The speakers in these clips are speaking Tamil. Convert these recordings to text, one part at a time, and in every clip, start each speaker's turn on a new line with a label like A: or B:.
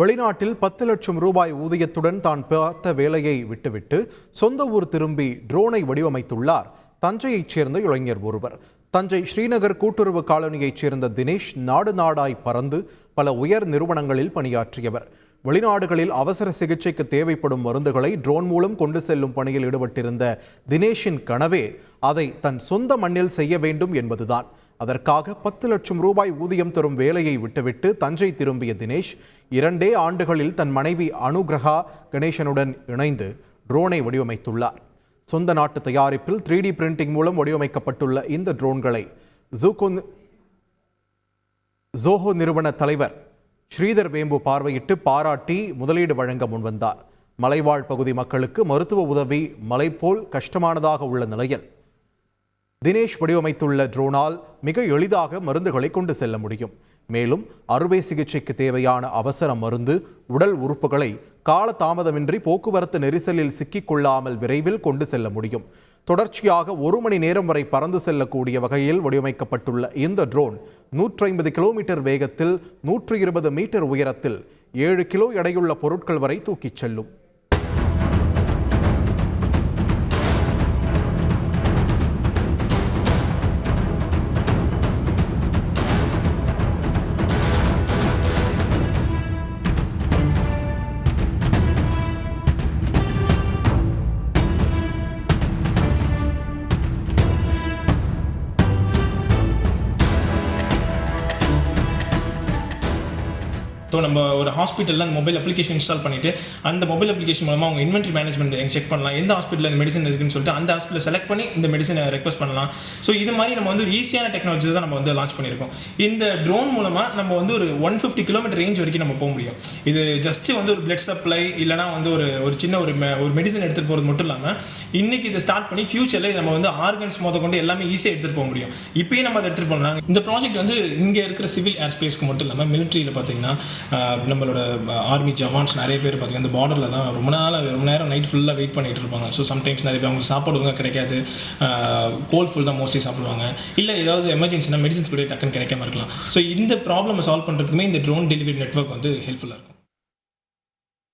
A: வெளிநாட்டில் பத்து லட்சம் ரூபாய் ஊதியத்துடன் தான் பார்த்த வேலையை விட்டுவிட்டு சொந்த ஊர் திரும்பி ட்ரோனை வடிவமைத்துள்ளார் தஞ்சையைச் சேர்ந்த இளைஞர் ஒருவர் தஞ்சை ஸ்ரீநகர் கூட்டுறவு காலனியைச் சேர்ந்த தினேஷ் நாடு நாடாய் பறந்து பல உயர் நிறுவனங்களில் பணியாற்றியவர் வெளிநாடுகளில் அவசர சிகிச்சைக்கு தேவைப்படும் மருந்துகளை ட்ரோன் மூலம் கொண்டு செல்லும் பணியில் ஈடுபட்டிருந்த தினேஷின் கனவே அதை தன் சொந்த மண்ணில் செய்ய வேண்டும் என்பதுதான் அதற்காக பத்து லட்சம் ரூபாய் ஊதியம் தரும் வேலையை விட்டுவிட்டு தஞ்சை திரும்பிய தினேஷ் இரண்டே ஆண்டுகளில் தன் மனைவி அனுகிரகா கணேசனுடன் இணைந்து ட்ரோனை வடிவமைத்துள்ளார் சொந்த நாட்டு தயாரிப்பில் த்ரீ டி பிரிண்டிங் மூலம் வடிவமைக்கப்பட்டுள்ள இந்த ட்ரோன்களை ஜோஹோ நிறுவன தலைவர் ஸ்ரீதர் வேம்பு பார்வையிட்டு பாராட்டி முதலீடு வழங்க முன்வந்தார் மலைவாழ் பகுதி மக்களுக்கு மருத்துவ உதவி மலைப்போல் கஷ்டமானதாக உள்ள நிலையில் தினேஷ் வடிவமைத்துள்ள ட்ரோனால் மிக எளிதாக மருந்துகளை கொண்டு செல்ல முடியும் மேலும் அறுவை சிகிச்சைக்கு தேவையான அவசர மருந்து உடல் உறுப்புகளை கால தாமதமின்றி போக்குவரத்து நெரிசலில் சிக்கிக்கொள்ளாமல் விரைவில் கொண்டு செல்ல முடியும் தொடர்ச்சியாக ஒரு மணி நேரம் வரை பறந்து செல்லக்கூடிய வகையில் வடிவமைக்கப்பட்டுள்ள இந்த ட்ரோன் நூற்றி ஐம்பது கிலோமீட்டர் வேகத்தில் நூற்று இருபது மீட்டர் உயரத்தில் ஏழு கிலோ எடையுள்ள பொருட்கள் வரை தூக்கிச் செல்லும்
B: ஸோ நம்ம ஒரு ஹாஸ்பிட்டலில் அந்த மொபைல் அப்ளிகேஷன் இன்ஸ்டால் பண்ணிவிட்டு அந்த மொபைல் அப்ளிகேஷன் மூலமாக அவங்க இன்வென்ட்ரி மேனேஜ்மெண்ட் செக் பண்ணலாம் எந்த ஹாஸ்பிட்டலில் இந்த மெடிசன் இருக்குன்னு சொல்லிட்டு அந்த ஹாஸ்பிட்டலில் செலக்ட் பண்ணி இந்த மெடிசனை ரெக்வஸ்ட் பண்ணலாம் ஸோ இது மாதிரி நம்ம வந்து ஈஸியான டெக்னாலஜி தான் நம்ம வந்து லான்ச் பண்ணியிருக்கோம் இந்த ட்ரோன் மூலமாக நம்ம வந்து ஒரு ஒன் ஃபிஃப்டி கிலோமீட்டர் ரேஞ்ச் வரைக்கும் நம்ம போக முடியும் இது ஜஸ்ட்டு வந்து ஒரு பிளட் சப்ளை இல்லைனா வந்து ஒரு ஒரு சின்ன ஒரு ஒரு மெடிசன் எடுத்துகிட்டு போகிறது மட்டும் இல்லாமல் இன்றைக்கி இதை ஸ்டார்ட் பண்ணி ஃபியூச்சரில் நம்ம வந்து ஆர்கன்ஸ் மோத கொண்டு எல்லாமே ஈஸியாக எடுத்துகிட்டு போக முடியும் இப்போயே நம்ம அதை எடுத்துகிட்டு போகலாம் இந்த ப்ராஜெக்ட் வந்து இங்கே இருக்கிற சிவில் ஏர் ஸ்பேஸ்க்கு மட்டும் இல்லாமல் மிலிட்ரியில் பார்த்தீங்கன்னா நம்மளோட ஆர்மி ஜவான்ஸ் நிறைய பேர் பார்த்திங்கன்னா இந்த பார்டரில் தான் ரொம்ப நாள் ரொம்ப நேரம் நைட் ஃபுல்லாக வெயிட் பண்ணிகிட்டு இருப்பாங்க ஸோ சம்டைம்ஸ் நிறைய பேர் அவங்களுக்கு சாப்பாடு ஒழுங்காக கிடைக்காது கோல் ஃபுல் தான் மோஸ்ட்லி சாப்பிடுவாங்க இல்லை ஏதாவது எமர்ஜென்சினா மெடிசன்ஸ் கூட டக்குன்னு கிடைக்காம இருக்கலாம் ஸோ இந்த ப்ராப்ளம் சால்வ் பண்ணுறதுக்குமே இந்த ட்ரோன் டெலிவரி நெட்ஒர்க் வந்து ஹெல்ப்ஃபுல்லாக இருக்கும்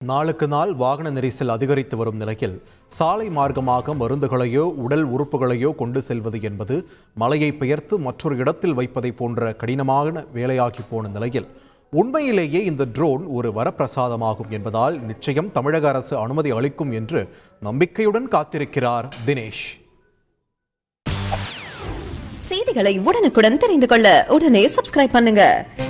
A: நாளுக்கு நாள் வாகன நெரிசல் அதிகரித்து வரும் நிலையில் சாலை மார்க்கமாக மருந்துகளையோ உடல் உறுப்புகளையோ கொண்டு செல்வது என்பது மலையை பெயர்த்து மற்றொரு இடத்தில் வைப்பதை போன்ற கடினமான வேலையாகி போன நிலையில் உண்மையிலேயே இந்த ட்ரோன் ஒரு வரப்பிரசாதமாகும் என்பதால் நிச்சயம் தமிழக அரசு அனுமதி அளிக்கும் என்று நம்பிக்கையுடன் காத்திருக்கிறார் தினேஷ் செய்திகளை உடனுக்குடன் தெரிந்து கொள்ள உடனே சப்ஸ்கிரைப் பண்ணுங்க